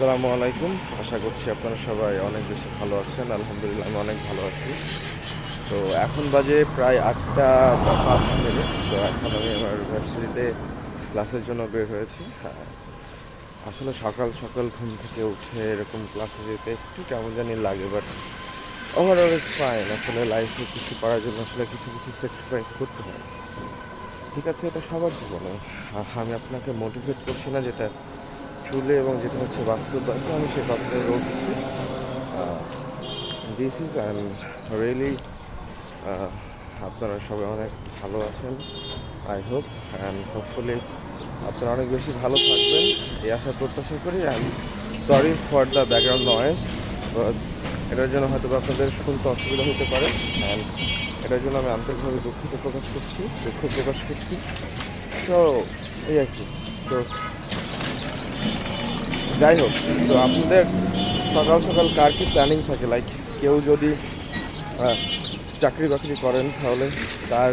আসসালামু আলাইকুম। আশা করছি আপনারা সবাই অনেক বেশি ভালো আছেন। আলহামদুলিল্লাহ, আমি অনেক ভালো আছি। তো এখন বাজে প্রায় আটটা বা পাঁচ মিনিট। তো এখন আমি আমার ভার্সিটিতে ক্লাসের জন্য বের হয়েছি। হ্যাঁ। আসলে সকাল সকাল ঘুম থেকে উঠে এরকম ক্লাসে যেতে একটু কেমন জানি লাগে বাট ওভারঅল ইটস ফাইন আসলে লাইফে কিছু করার জন্য আসলে কিছু কিছু স্যাক্রিফাইস করতে হয়। ঠিক আছে, এটা সবার জীবনে। আমি আপনাকে মোটিভেট করছি না যেটা চুলে এবং যেটা হচ্ছে বাস্তবতা আমি সেই কথাটাই বলতেছি দিস ইজ অ্যান্ড রিয়েলি আপনারা সবাই অনেক ভালো আছেন আই হোপ অ্যান্ড হোপফুলি আপনারা অনেক বেশি ভালো থাকবেন, এই আশা প্রত্যাশা করি and sorry for the background noise এটার জন্য হয়তো আপনাদের শুনতে অসুবিধা হতে পারে অ্যান্ড এটার জন্য আমি আন্তরিকভাবে দুঃখিত প্রকাশ করছি, দুঃখ প্রকাশ করছি। তো, এই আর কি, তো যাই হোক, তো আপনাদের সকাল সকাল কার কি প্ল্যানিং থাকে? লাইক কেউ যদি চাকরি বাকরি করেন, তাহলে তার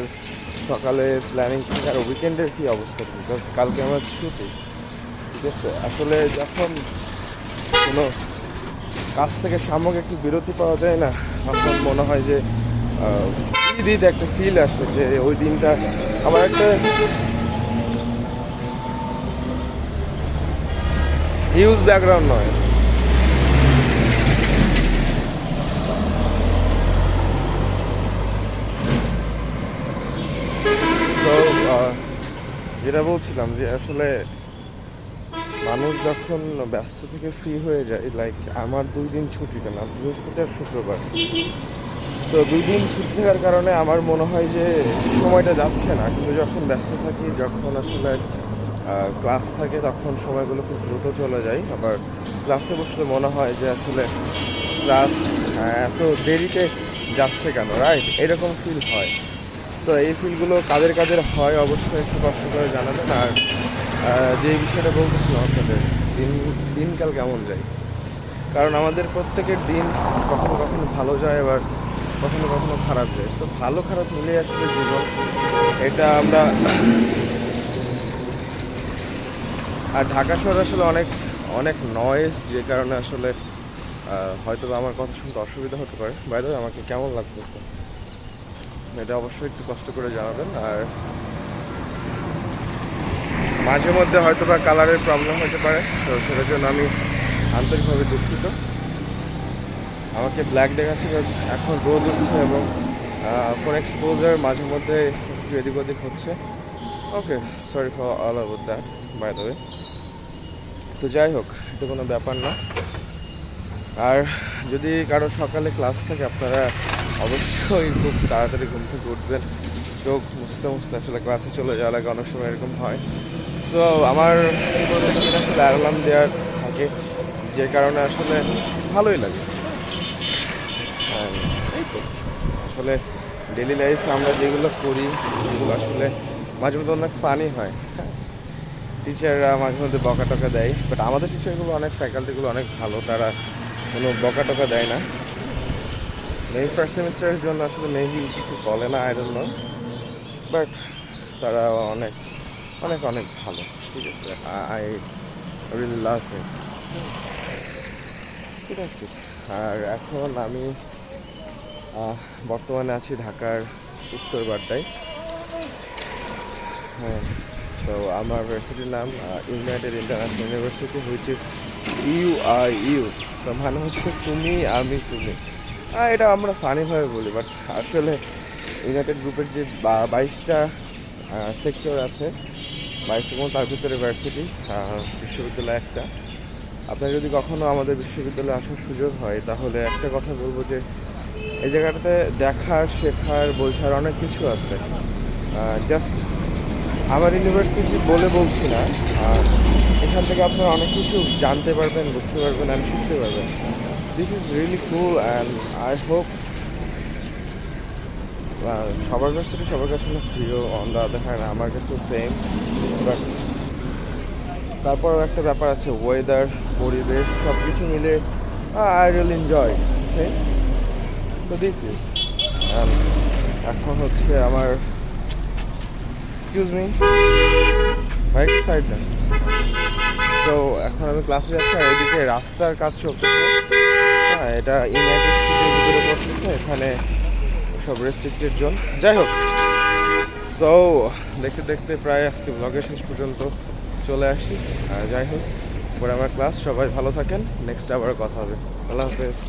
সকালে প্ল্যানিং থাকে আর উইকেন্ডের কী অবস্থা? বিকজ কালকে আমার ছুটি, ঠিক আছে? আসলে যখন কোনো কাজ থেকে সামগ্রিক একটু বিরতি পাওয়া যায় না, তখন মনে হয় যে ঈদ একটা ফিল আসে যে, ওই দিনটা আমার একটা হিউজ ব্যাকগ্রাউন্ড নয় তো যেটা বলছিলাম যে আসলে মানুষ যখন ব্যস্ত থেকে ফ্রি হয়ে যায় লাইক আমার দুই দিন ছুটিতে না বৃহস্পতি আর শুক্রবার। তো দুই দিন ছুটি থাকার কারণে আমার মনে হয় যে সময়টা যাচ্ছে না, কিন্তু যখন ব্যস্ত থাকি, যখন আসলে ক্লাস থাকে তখন সময়গুলো খুব দ্রুত চলে যায়। আবার ক্লাসে বসলে মনে হয় যে আসলে ক্লাস এত দেরিতে যাচ্ছে কেন রাইট এরকম ফিল হয়। সো এই ফিলগুলো কাদের কাদের হয় অবশ্যই একটু কষ্ট করে জানাবেন। আর যে বিষয়টা বলতেছিলাম আপনাদের, দিন, দিনকাল কেমন যায়? কারণ আমাদের প্রত্যেকের দিন কখনো কখনো ভালো যায়, আবার কখনো কখনো খারাপ যায়। তো ভালো খারাপ মিলে আসলে জীবন। এটা আমরা আর ঢাকা শহর আসলে অনেক অনেক নয়েজ যে কারণে আসলে হয়তো আমার কথা শুনতে অসুবিধা হতে পারে। বাইরে আমাকে কেমন লাগতেছে? এটা অবশ্যই একটু কষ্ট করে জানাবেন। আর মাঝে মধ্যে হয়তো বা কালারের প্রবলেম হতে পারে, তো সেটার জন্য আমি আন্তরিকভাবে দুঃখিত। আমাকে ব্ল্যাক দেখাচ্ছে এখন রোদ উঠছে এবং ফোন এক্সপোজার মাঝে মধ্যে একটু এদিক ওদিক হচ্ছে। Okay sorry for all about that by way তো যাই হোক, এটা কোনো ব্যাপার না। আর যদি কারও সকালে ক্লাস থাকে, আপনারা অবশ্যই খুব তাড়াতাড়ি ঘুম থেকে উঠবেন। চোখ মুছতে মুছতে আসলে ক্লাসে চলে যাওয়া লাগে অনেক সময় এরকম হয়। তো আমার আসলে অ্যালার্ম দেওয়ার থাকে যে কারণে আসলে ভালোই লাগে। এই তো, আসলে ডেলি লাইফে আমরা যেগুলো করি, সেগুলো আসলে মাঝে মধ্যে অনেক ফানি হয়। টিচাররা মাঝে মধ্যে বকা টকা দেয় বাট আমাদের টিচারগুলো অনেক ফ্যাকাল্টিগুলো অনেক ভালো, তারা কোনো বকা টকা দেয় না। মেবি ফার্স্ট সেমিস্টারের জন্য আসলে মেবি কিছু বলে না আই ডোন্ট নো বাট তারা অনেক অনেক অনেক ভালো, ঠিক আছে আই রিয়েলি লাভ ইট ঠিক আছে, আর এখন আমি বর্তমানে আছি ঢাকার উত্তর বাড্ডায় হ্যাঁ। সো আমার ইউনিভার্সিটির নাম United International University which is U I U মানে হচ্ছে তুমি, আমি, তুমি। এটা আমরা ফানিভাবে বলি বাট আসলে ইউনাইটেড গ্রুপের যে বাইশটা সেক্টর আছে, বাইশটা কোনো, তার ভিতরে ভার্সিটি বিশ্ববিদ্যালয় একটা। আপনার যদি কখনও আমাদের বিশ্ববিদ্যালয়ে আসার সুযোগ হয়, তাহলে একটা কথা বলব যে, এই জায়গাটাতে দেখার, শেখার, বোঝার অনেক কিছু আছে। জাস্ট আমার ইউনিভার্সিটি বলে বলছি না এখান থেকে আপনারা অনেক কিছু জানতে পারবেন, বুঝতে পারবেন অ্যান্ড শিখতে পারবেন। This is really cool and I hope সবার কাছে সবার কাছে অনেক প্রিয় অন দ্য আদার হ্যান্ড আমার কাছেও সেম বাট তারপরও একটা ব্যাপার আছে ওয়েদার পরিবেশ সব কিছু মিলে I real enjoy so this is এখন হচ্ছে আমার excuse me bike side then তো এখন আমি ক্লাসে যাচ্ছি আর এদিকে রাস্তার কাজ চলতেছে। হ্যাঁ এটা ইউনাইটেড সিটির ভিতরে পড়তেছে, এখানে সব রেস্ট্রিক্টেড জোন যাই হোক সো দেখতে দেখতে প্রায় আজকে ব্লগের শেষ পর্যন্ত চলে আসি। আর যাই হোক, পরে আমার ক্লাস সবাই ভালো থাকেন নেক্সট আবার কথা হবে। আল্লাহ হাফেজ।